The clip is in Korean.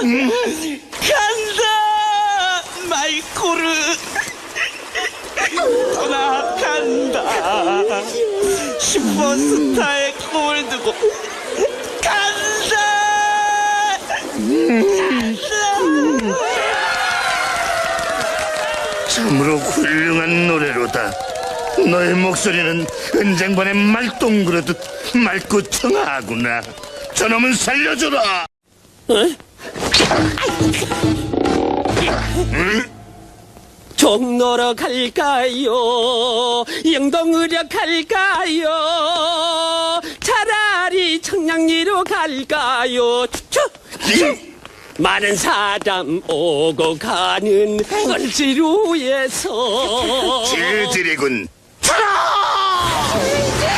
간다 말코르. 떠나간다. 슈퍼스타의 꿈을 두고. 간다 간다 참으로 훌륭한 노래로다. 너의 목소리는 은쟁반의 말똥 그러듯 맑고 청하구나. 저놈은 살려줘라! 에? 종로로 갈까요? 영동으로 갈까요? 차라리 청량리로 갈까요? 추 많은 사람 오고 가는 을지로에서 질질이군. 쳐라!